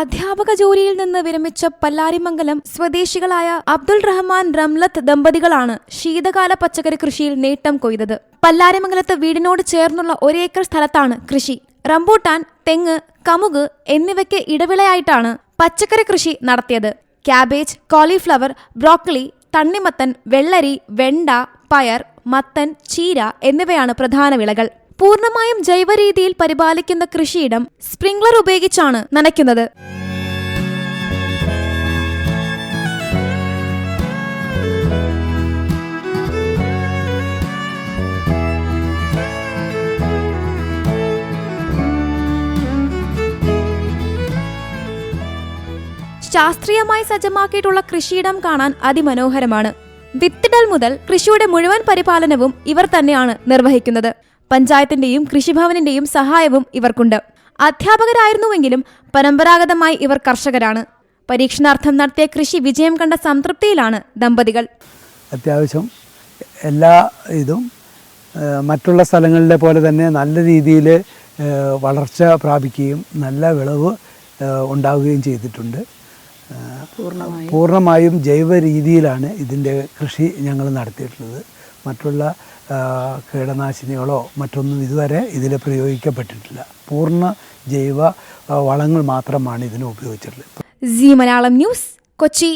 അധ്യാപക ജോലിയിൽ നിന്ന് വിരമിച്ച പല്ലാരിമംഗലം സ്വദേശികളായ അബ്ദുൾ റഹ്മാൻ റംലത്ത് ദമ്പതികളാണ് ശീതകാല പച്ചക്കറി കൃഷിയിൽ നേട്ടം കൊയ്തത്. പല്ലാരിമംഗലത്ത് വീടിനോട് ചേർന്നുള്ള ഒരേക്കർ സ്ഥലത്താണ് കൃഷി. റംബൂട്ടാൻ തെങ്ങ് കമുക് എന്നിവയ്ക്ക് ഇടവിളയായിട്ടാണ് പച്ചക്കറി കൃഷി നടത്തിയത്. ക്യാബേജ് കോളിഫ്ലവർ ബ്രോക്കലി തണ്ണിമത്തൻ വെള്ളരി വെണ്ട പയർ മത്തൻ ചീര എന്നിവയാണ് പ്രധാന വിളകൾ. പൂർണമായും ജൈവ രീതിയിൽ പരിപാലിക്കുന്ന കൃഷിയിടം സ്പ്രിംഗ്ലർ ഉപയോഗിച്ചാണ് നനയ്ക്കുന്നത്. ശാസ്ത്രീയമായി സജ്ജമാക്കിയിട്ടുള്ള കൃഷിയിടം കാണാൻ അതിമനോഹരമാണ്. വിത്തിടൽ മുതൽ കൃഷിയുടെ മുഴുവൻ പരിപാലനവും ഇവർ തന്നെയാണ് നിർവഹിക്കുന്നത്. പഞ്ചായത്തിന്റെയും കൃഷിഭവനിന്റെയും സഹായവും ഇവർക്കുണ്ട്. അധ്യാപകരായിരുന്നുവെങ്കിലും പരമ്പരാഗതമായി ഇവർ കർഷകരാണ്. പരീക്ഷണാർത്ഥം നടത്തിയ കൃഷി വിജയം കണ്ട സംതൃപ്തിയിലാണ് ദമ്പതികൾ. അത്യാവശ്യം എല്ലാ ഇതും മറ്റുള്ള സ്ഥലങ്ങളിലെ പോലെ തന്നെ നല്ല രീതിയിൽ വളർച്ച പ്രാപിക്കുകയും നല്ല വിളവ് ഉണ്ടാവുകയും ചെയ്തിട്ടുണ്ട്. ആ, പൂർണമായും ജൈവ രീതിയിലാണ് ഇതിന്റെ കൃഷി ഞങ്ങൾ നടത്തിയിട്ടുള്ളത്. മറ്റുള്ള കീടനാശിനികളോ മറ്റൊന്നും ഇതുവരെ ഇതിൽ പ്രയോഗിക്കപ്പെട്ടിട്ടില്ല. പൂർണ ജൈവ വളങ്ങൾ മാത്രമാണ് ഇതിന് ഉപയോഗിച്ചിട്ടുള്ളത്. C Malayalam news Kochi.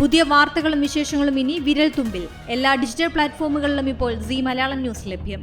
പുതിയ വാർത്തകളും വിശേഷങ്ങളും ഇനി വിരൽ തുമ്പിൽ എല്ലാ ഡിജിറ്റൽ പ്ലാറ്റ്ഫോമുകളിലും ഇപ്പോൾ സി മലയാളം ന്യൂസ് ലഭ്യം.